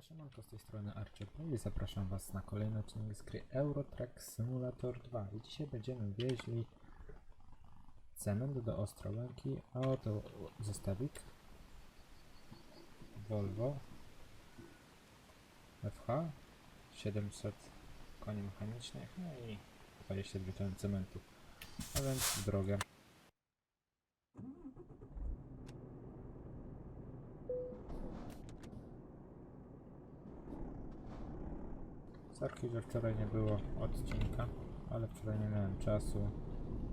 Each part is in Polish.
Siemanko, z tej strony Archer i zapraszam was na kolejny odcinek z gry Eurotrack Simulator 2 i dzisiaj będziemy wieźli cement do Ostrołęki, a oto zestawik. Volvo. FH 700 koni mechanicznych, no i 22 ton cementu, a więc drogę. Sorki, że wczoraj nie było odcinka, ale wczoraj nie miałem czasu.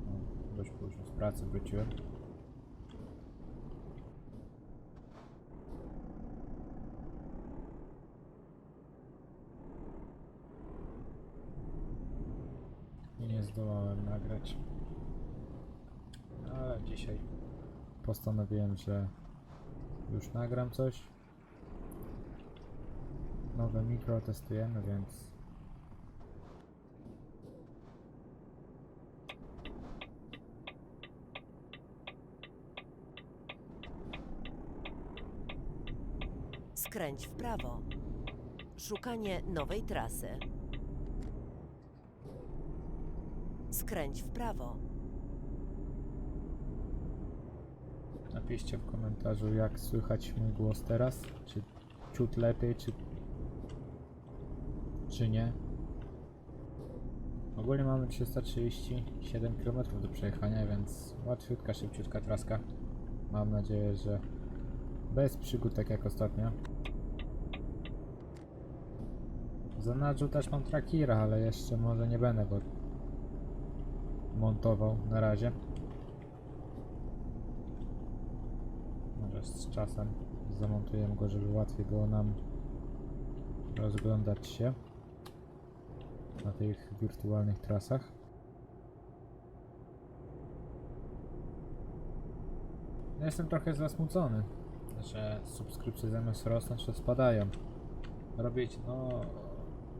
No, dość późno z pracy wróciłem. I nie zdołałem nagrać. Ale dzisiaj postanowiłem, że już nagram coś. Nowe mikro testujemy, więc Skręć w prawo. Szukanie nowej trasy. Skręć w prawo. Napiszcie w komentarzu jak słychać mój głos teraz, czy ciut lepiej, czy, czy nie. Ogólnie mamy 337 km do przejechania, więc łatwiutka, szybciutka traska. Mam nadzieję, że bez przygód tak jak ostatnio. Zanadrzu też mam trackira, ale jeszcze może nie będę go montował na razie. Może z czasem zamontujemy go, żeby łatwiej było nam rozglądać się na tych wirtualnych trasach. Jestem trochę zasmucony, że subskrypcje zamiast rosnąć to spadają. Robić, no,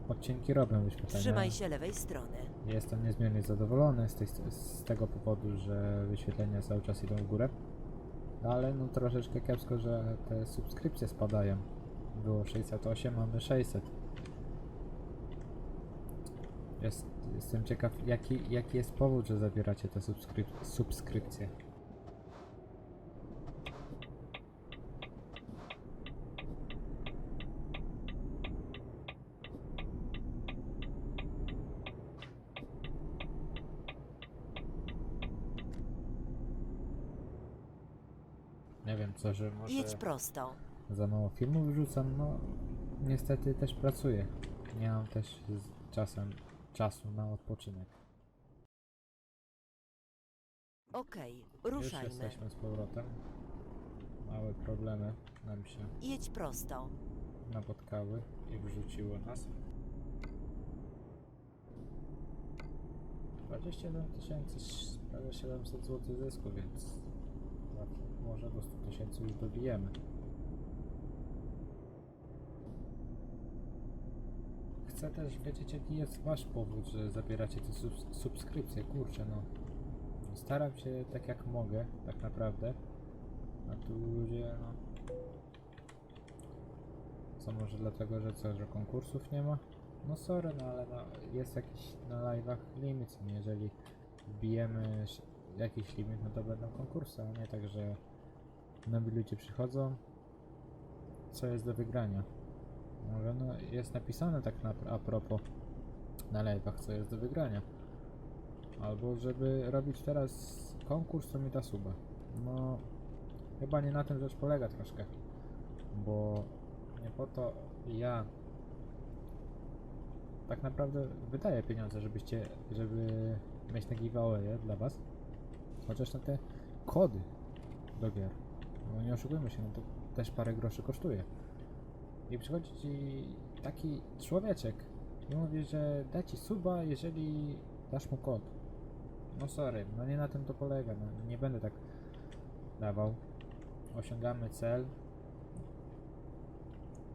odcinki robią wyświetlenia. Trzymaj się lewej strony. Jestem niezmiernie zadowolony z, tej, z tego powodu, że wyświetlenia cały czas idą w górę. Ale no troszeczkę kiepsko, że te subskrypcje spadają. Było 608, mamy 600. Jest, jestem ciekaw, jaki, jaki jest powód, że zabieracie te subskryp subskrypcje. Nie wiem, co, że może Jedź prosto. za mało filmów wrzucam, no niestety też pracuję. Nie mam też z czasem czasu na odpoczynek. Okej, Już ruszajmy. jesteśmy z powrotem. Małe problemy nam się Jedź prosto. napotkały i wrzuciło nas. 27 tysięcy, prawie 700 zł zysku, więc może do 100 tysięcy już dobijemy. Chcę też wiedzieć, jaki jest wasz powód, że zabieracie te subs- subskrypcje. Kurczę, no. Staram się tak jak mogę, tak naprawdę. A tu ludzie, no. Co może dlatego, że co, że konkursów nie ma? No sorry, no ale no, jest jakiś na live'ach limit, jeżeli wbijemy sz- jakiś limit, no to będą konkursy, a nie tak, że nowi ludzie przychodzą, co jest do wygrania. Może no jest napisane tak na, a propos na live'ach, co jest do wygrania. Albo żeby robić teraz konkurs, to mi da suba. No, chyba nie na tym rzecz polega troszkę, bo nie po to ja tak naprawdę wydaję pieniądze, żebyście, żeby mieć na giveaway dla was. Chociaż na te kody do gier. No nie oszukujmy się, no to też parę groszy kosztuje. I przychodzi ci taki człowieczek i mówi, że da ci suba, jeżeli dasz mu kod. No sorry, no nie na tym to polega, no nie będę tak dawał. Osiągamy cel,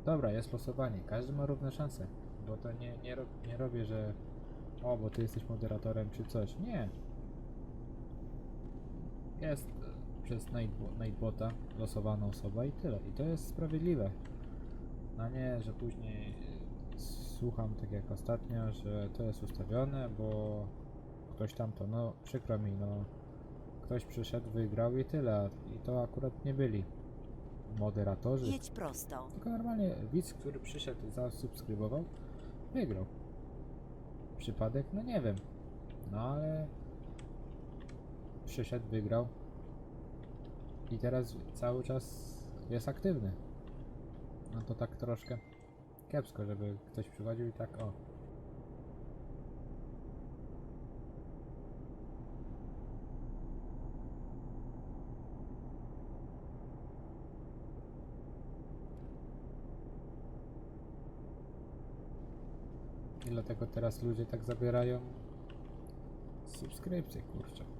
Dobra, jest losowanie. Każdy ma równe szanse. Bo to nie, nie, rob, nie robię, że o, bo ty jesteś moderatorem czy coś. Nie. Jest przez Nightbo- Nightbota losowana osoba i tyle. I to jest sprawiedliwe. A nie, że później y, słucham tak jak ostatnio, że to jest ustawione, bo ktoś tam to, no przykro mi, no ktoś przyszedł, wygrał i tyle. I to akurat nie byli moderatorzy, Jedź prosto. tylko normalnie widz, który przyszedł zasubskrybował, wygrał. Przypadek? No nie wiem. No ale przyszedł, wygrał i teraz cały czas jest aktywny. No to tak troszkę kiepsko, żeby ktoś przychodził i tak o. I dlatego teraz ludzie tak zabierają subskrypcje, kurczę.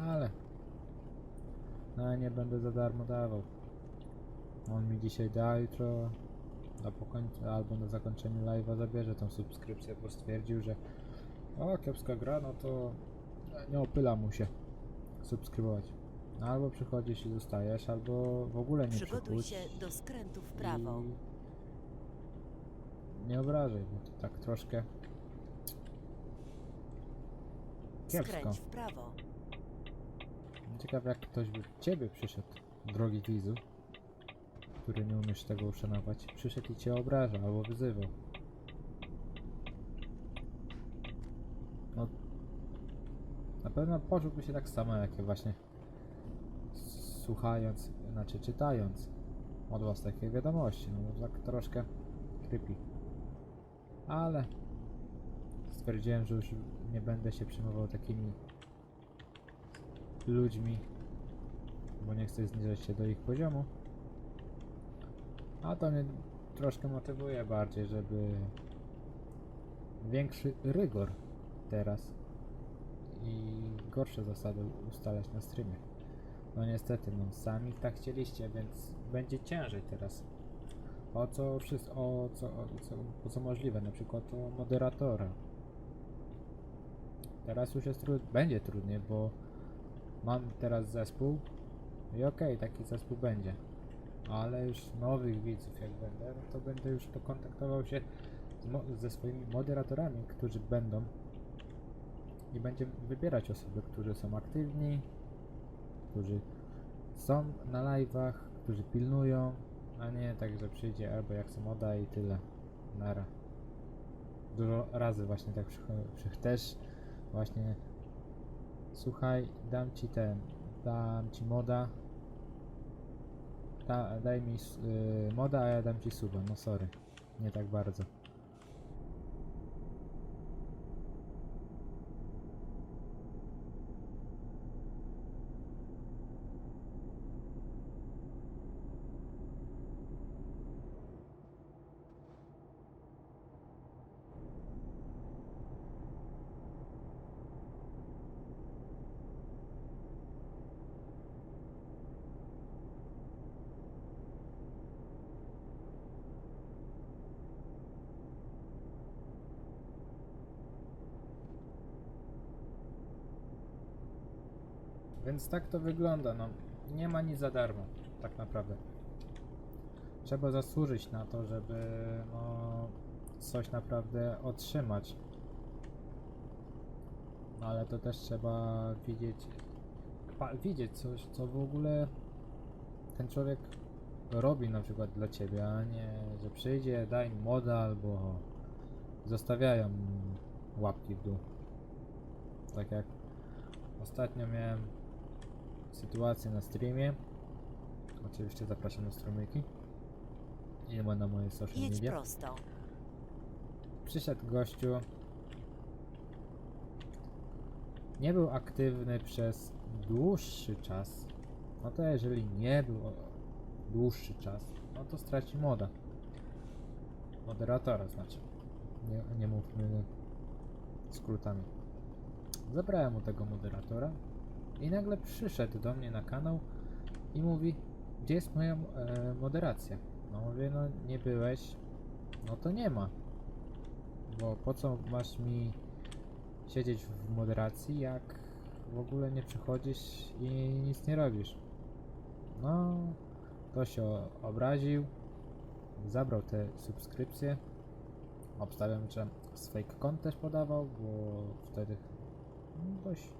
Ale no nie będę za darmo dawał. On mi dzisiaj da, jutro na pokońcu albo na zakończeniu live'a zabierze tą subskrypcję, bo stwierdził, że o kiepska gra, no to nie opyla mu się subskrybować. No, Albo przychodzisz i zostajesz, albo w ogóle nie Przygotuj przychodź. się do skrętu w prawo. I nie obrażaj, bo to tak troszkę kiepsko. Skręć w prawo. Ciekawe jak ktoś by ciebie przyszedł, drogi widzu, który nie umiesz tego uszanować, przyszedł i cię obraża albo wyzywał. No, na pewno poczułby się tak samo jak ja właśnie słuchając, znaczy czytając od was takie wiadomości, no tak troszkę creepy. Ale stwierdziłem, że już nie będę się przejmował takimi ludźmi, bo nie chcę zniżać się do ich poziomu. A to mnie troszkę motywuje bardziej, żeby większy rygor teraz i gorsze zasady ustalać na streamie. No niestety, no sami tak chcieliście, więc będzie ciężej teraz. O co o co, o co, o co możliwe, na przykład o moderatora. Teraz już jest trud, będzie trudniej, bo mam teraz zespół i okej, taki zespół będzie. Ale już nowych widzów jak będę, no to będę już to kontaktował się ze swoimi moderatorami, którzy będą i będzie wybierać osoby, którzy są aktywni, którzy są na live'ach, którzy pilnują, a nie tak, że przyjdzie albo jak są moda i tyle. Nara. Dużo razy właśnie tak przycho- przy- też właśnie Słuchaj, dam ci ten, dam ci moda. Da, daj mi y, moda, a ja dam ci suba. No sorry, nie tak bardzo. Więc tak to wygląda, no. Nie ma nic za darmo, tak naprawdę. Trzeba zasłużyć na to, żeby no, coś naprawdę otrzymać. No ale to też trzeba widzieć, widzieć coś, co w ogóle ten człowiek robi na przykład dla ciebie, a nie, że przyjdzie, daj moda albo zostawiają łapki w dół. Tak jak ostatnio miałem sytuację na streamie. Oczywiście zapraszam na strumyki. I ma na moje social Jedź media. prosto. Przyszedł gościu. Nie był aktywny przez dłuższy czas. No to jeżeli nie był dłuższy czas, no to straci moda. Moderatora znaczy. Nie, nie mówmy skrótami. Zabrałem mu tego moderatora i nagle przyszedł do mnie na kanał i mówi, gdzie jest moja e, moderacja? No mówię, no nie byłeś, no to nie ma. Bo po co masz mi siedzieć w moderacji, jak w ogóle nie przychodzisz i nic nie robisz? No, To się obraził, zabrał te subskrypcje. Obstawiam, że z fake kont też podawał, bo wtedy no, dość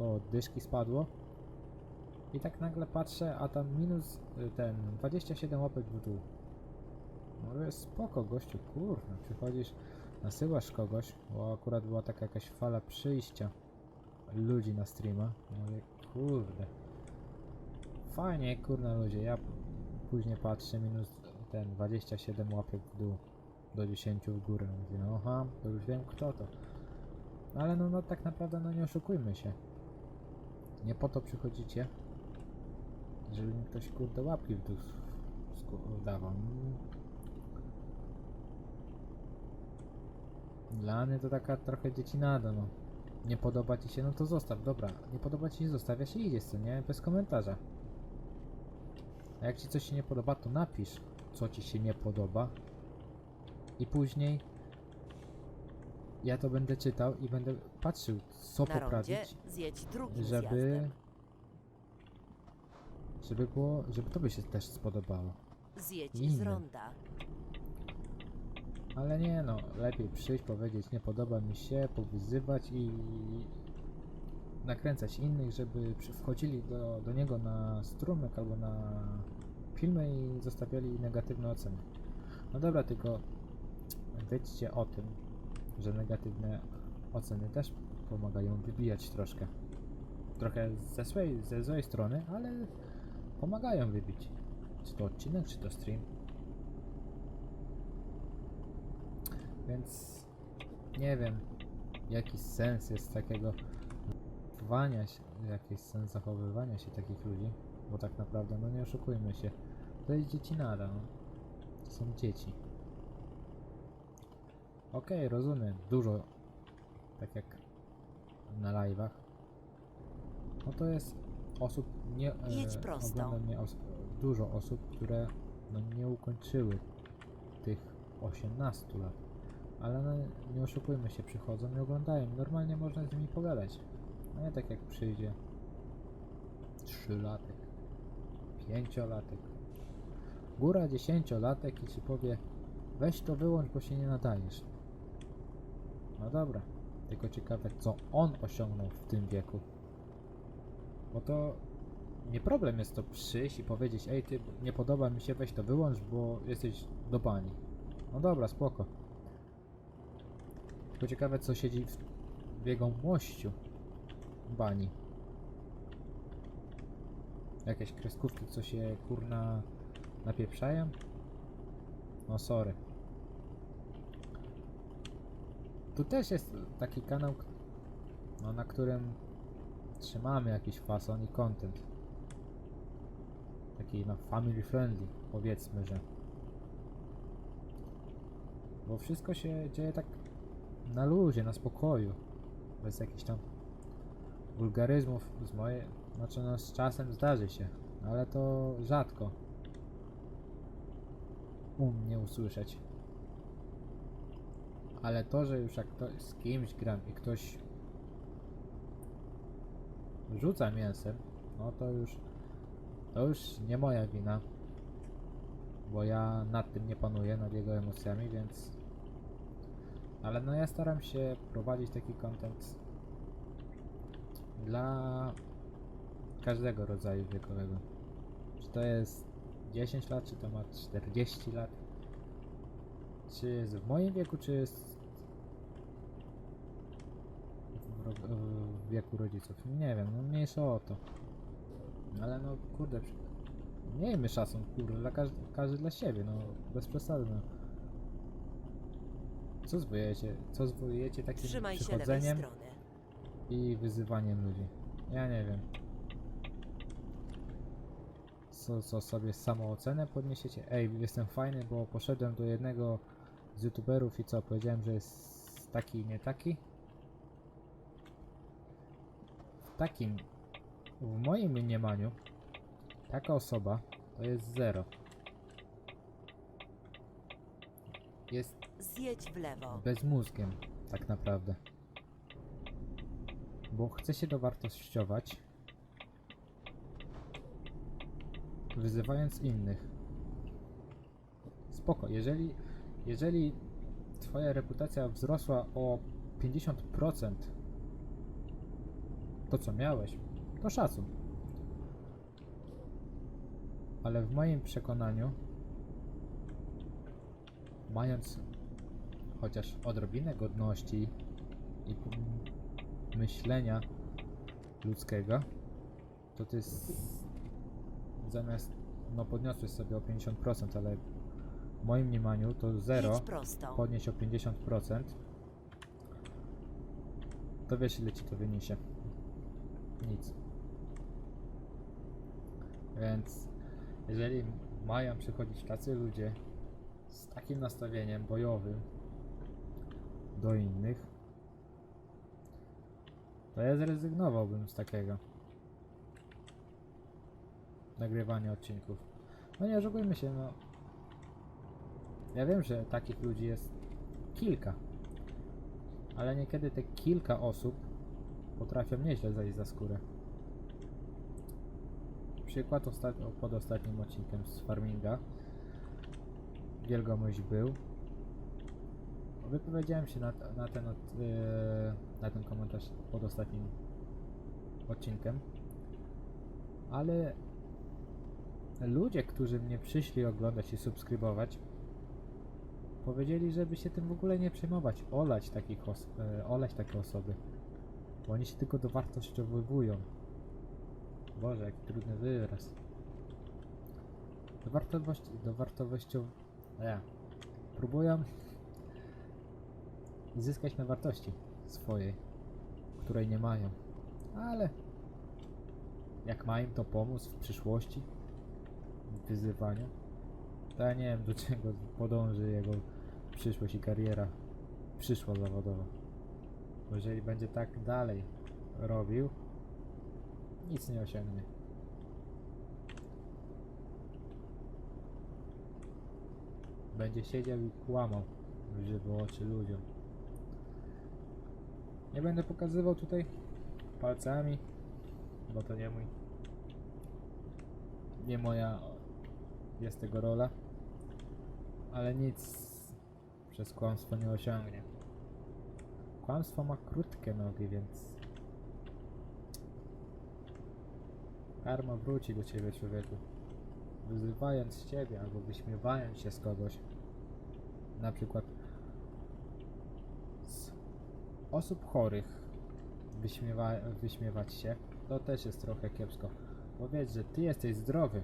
koło dyszki spadło. I tak nagle patrzę, a tam minus y, ten 27 łapek w dół. No to jest spoko, gościu, kurwa, przychodzisz, nasyłasz kogoś, bo akurat była taka jakaś fala przyjścia ludzi na streama. Mówię, kurde. Fajnie, kurna ludzie, ja później patrzę, minus ten 27 łapek w dół, do 10 w górę. Mówię, no aha, to już wiem kto to. No ale no, no tak naprawdę, no nie oszukujmy się. Nie po to przychodzicie, żeby mi ktoś kurde łapki w sku- dawał. Dla mnie to taka trochę dziecinada, no. Nie podoba ci się, no to zostaw, dobra. Nie podoba ci się, zostawia się i idziesz, co nie? Bez komentarza. A jak ci coś się nie podoba, to napisz, co ci się nie podoba. I później ja to będę czytał i będę patrzył, co Na rondzie poprawić, zjedź drugim żeby... zjazdem. Żeby było, żeby tobie się też spodobało. Zjedź innym. z ronda. Ale nie no, lepiej przyjść, powiedzieć nie podoba mi się, powyzywać i nakręcać innych, żeby przy- wchodzili do, do niego na strumyk albo na filmy i zostawiali negatywne oceny. No dobra, tylko wiedzcie o tym, że negatywne oceny też pomagają wybijać troszkę. Trochę ze swojej, ze złej strony, ale pomagają wybić. Czy to odcinek, czy to stream. Więc nie wiem, jaki sens jest takiego zachowywania się, jakiś sens zachowywania się takich ludzi, bo tak naprawdę, no nie oszukujmy się, to jest dziecinada, no. To są dzieci. Okej, rozumiem, dużo, tak jak na live'ach, no to jest osób, nie, Jedź prosto. mnie os dużo osób, które no, nie ukończyły tych 18 lat. Ale no, nie oszukujmy się, przychodzą i oglądają. Normalnie można z nimi pogadać. A nie tak jak przyjdzie 3-latek, 5-latek. Góra 10-latek i ci powie weź to wyłącz, bo się nie nadajesz. No dobra, tylko ciekawe co on osiągnął w tym wieku. Bo to nie problem jest to przyjść i powiedzieć ej ty, nie podoba mi się, weź to wyłącz, bo jesteś do bani. No dobra, spoko. Tylko ciekawe co siedzi w, w jego mościu bani. Jakieś kreskówki, co się kurna napieprzają? No sorry. Tu też jest taki kanał, no, na którym trzymamy jakiś fason i content. Taki no family friendly, powiedzmy, że. Bo wszystko się dzieje tak na luzie, na spokoju. Bez jakichś tam wulgaryzmów z mojej... Znaczy no z czasem zdarzy się, ale to rzadko u mnie usłyszeć. Ale to, że już jak z kimś gram i ktoś rzuca mięsem, no to już to już nie moja wina. Bo ja nad tym nie panuję, nad jego emocjami, więc ale no ja staram się prowadzić taki content dla każdego rodzaju wiekowego. Czy to jest 10 lat, czy to ma 40 lat. Czy jest w moim wieku, czy jest w, ro- w wieku rodziców. Nie wiem, no mniejsza o to. Ale no kurde, miejmy szacun, kurde, dla każdy, każdy dla siebie, no bez przesady, no. Co zwojujecie, co zwojujecie takim Trzymaj przychodzeniem i wyzywaniem ludzi? Ja nie wiem. Co, co sobie samoocenę podniesiecie? Ej, jestem fajny, bo poszedłem do jednego z youtuberów i co, powiedziałem, że jest taki i nie taki? W takim, w moim mniemaniu, taka osoba to jest zero. Jest Zjedź w lewo. bezmózgiem, tak naprawdę. Bo chce się dowartościować wyzywając innych. Spoko, jeżeli, jeżeli twoja reputacja wzrosła o 50% to co miałeś, to szacun. Ale w moim przekonaniu, mając chociaż odrobinę godności i myślenia ludzkiego, to ty zamiast, no podniosłeś sobie o 50%, ale w moim mniemaniu to zero Jedź prosto. podnieść o 50%, to wiesz ile ci to wyniesie. Nic. Więc jeżeli mają przychodzić tacy ludzie z takim nastawieniem bojowym do innych, to ja zrezygnowałbym z takiego nagrywania odcinków. No nie oszukujmy się, no ja wiem, że takich ludzi jest kilka, ale niekiedy te kilka osób potrafią nieźle zajść za skórę. Przykład ostatnio, pod ostatnim odcinkiem z Farminga. Wielgomyś był. Wypowiedziałem się na, na, ten, yy, na ten komentarz pod ostatnim odcinkiem. Ale ludzie, którzy mnie przyszli oglądać i subskrybować, powiedzieli, żeby się tym w ogóle nie przejmować, olać, takich os- e, olać takie osoby. Bo oni się tylko dowartościowują. Boże, jaki trudny wyraz. Dowartowość, dowartościow... Ja. Próbują zyskać na wartości swojej, której nie mają. Ale jak ma im to pomóc w przyszłości, w ja nie wiem do czego podąży jego przyszłość i kariera przyszła zawodowa. Bo jeżeli będzie tak dalej robił, nic nie osiągnie. Będzie siedział i kłamał w żywe oczy ludziom. Nie będę pokazywał tutaj palcami, bo to nie mój. Nie moja jest tego rola. Ale nic przez kłamstwo nie osiągnie. Kłamstwo ma krótkie nogi, więc karma wróci do ciebie, człowieku. Wyzywając ciebie albo wyśmiewając się z kogoś. Na przykład z osób chorych wyśmiewa wyśmiewać się, to też jest trochę kiepsko. Bo wiedz, że ty jesteś zdrowy,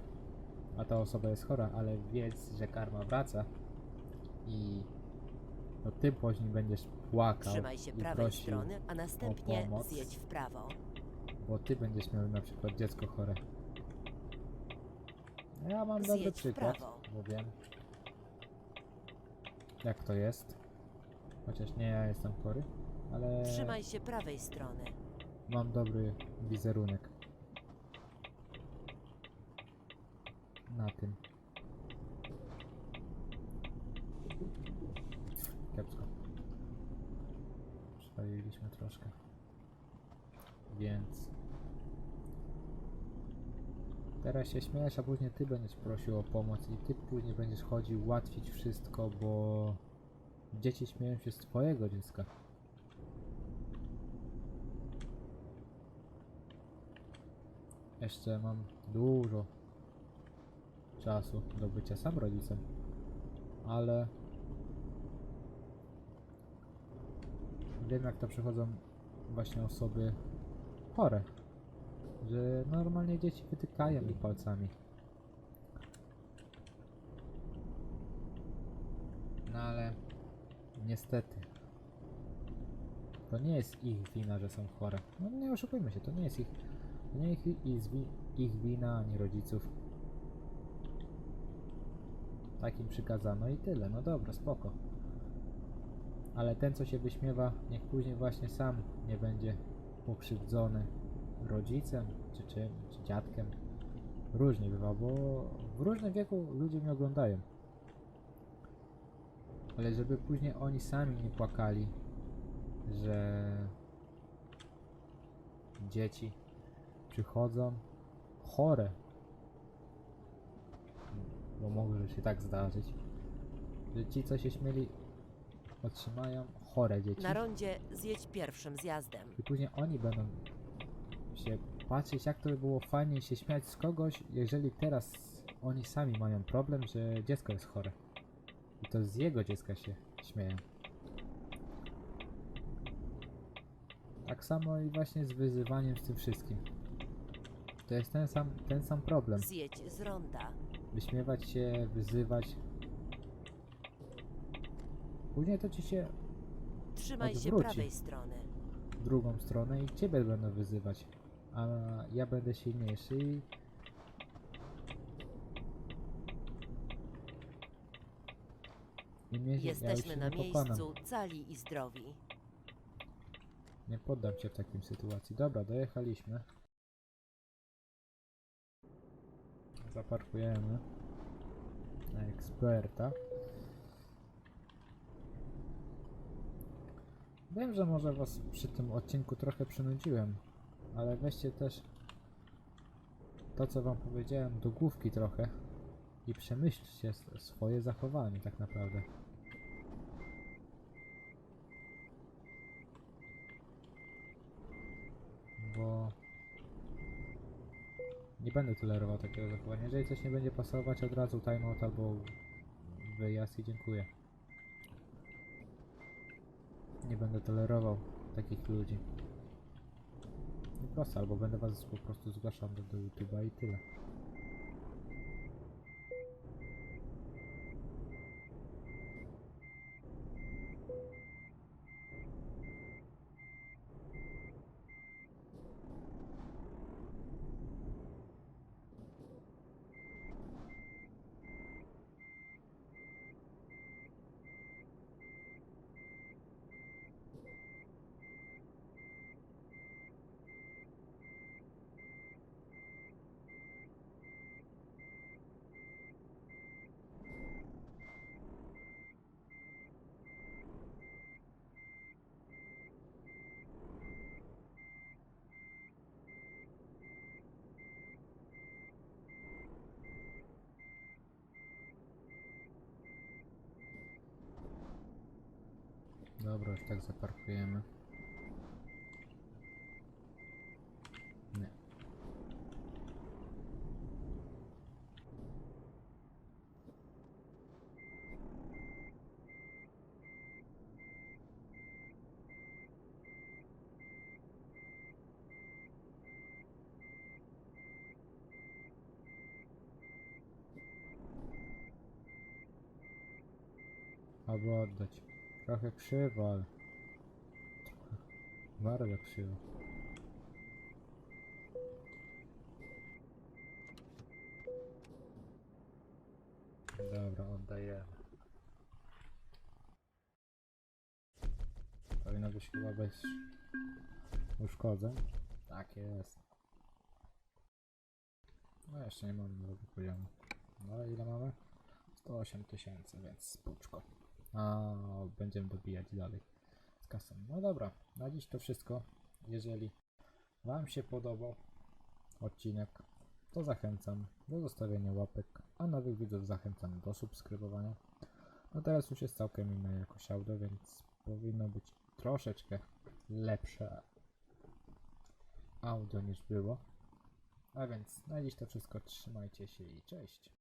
a ta osoba jest chora, ale wiedz, że karma wraca i to ty później będziesz płakał Trzymaj się i prawej prosił, strony, a następnie pomoc. zjedź w prawo. bo ty będziesz miał na przykład dziecko chore. Ja mam dobry Zjedź w przykład, prawo. bo wiem jak to jest. Chociaż nie ja jestem chory, ale Trzymaj się prawej strony. mam dobry wizerunek. Na tym. Kiepsko. Przepaliliśmy troszkę. Więc... Teraz się śmiejesz, a później ty będziesz prosił o pomoc i ty później będziesz chodził ułatwić wszystko, bo dzieci śmieją się z twojego dziecka. Jeszcze mam dużo czasu do bycia sam rodzicem, ale jak to przychodzą właśnie osoby chore, że normalnie dzieci wytykają mi palcami. No ale niestety to nie jest ich wina, że są chore. No nie oszukujmy się, to nie jest ich, to nie ich, ich, zwi- ich wina ani rodziców. Tak im przykazano i tyle. No dobra, spoko. Ale ten, co się wyśmiewa, niech później właśnie sam nie będzie pokrzywdzony rodzicem, czy czym, czy dziadkiem. Różnie bywa, bo w różnym wieku ludzie mnie oglądają. Ale żeby później oni sami nie płakali, że dzieci przychodzą chore bo może się tak zdarzyć, że ci, co się śmieli, otrzymają chore dzieci. Na rondzie zjedź pierwszym zjazdem. I później oni będą się patrzeć, jak to by było fajnie się śmiać z kogoś, jeżeli teraz oni sami mają problem, że dziecko jest chore. I to z jego dziecka się śmieją. Tak samo i właśnie z wyzywaniem z tym wszystkim. To jest ten sam, ten sam problem. Zjedź z ronda. Wyśmiewać się, wyzywać. Później to ci się Trzymaj się Odwróci. prawej strony. w drugą stronę i ciebie będą wyzywać. A ja będę silniejszy i I mnie, ja Jesteśmy na nie pokonam. miejscu, cali i zdrowi. Nie poddam się w takim sytuacji. Dobra, dojechaliśmy. Zaparkujemy na eksperta. Wiem, że może was przy tym odcinku trochę przynudziłem, ale weźcie też to, co wam powiedziałem, do główki trochę i przemyślcie swoje zachowanie tak naprawdę. bo nie będę tolerował takiego zachowania. Jeżeli coś nie będzie pasować, od razu timeout albo wyjazd i dziękuję. Nie będę tolerował takich ludzi. I prosto, albo będę was po prostu zgłaszał do, do YouTube'a i tyle. Dobra, już tak zaparkujemy. Nie. Albo oddać. Trochę krzywo, ale... Bardzo krzywo. Dobra, oddajemy. Powinno być chyba bez uszkodzeń. Tak jest. No jeszcze nie mamy nowego poziomu. No ale ile mamy? 108 tysięcy, więc spuczko. A będziemy dobijać dalej z kasą. No dobra, na dziś to wszystko. Jeżeli Wam się podobał odcinek, to zachęcam do zostawienia łapek, a nowych widzów zachęcam do subskrybowania. No teraz już jest całkiem inne jakość audio, więc powinno być troszeczkę lepsze audio niż było. A więc na dziś to wszystko. Trzymajcie się i cześć.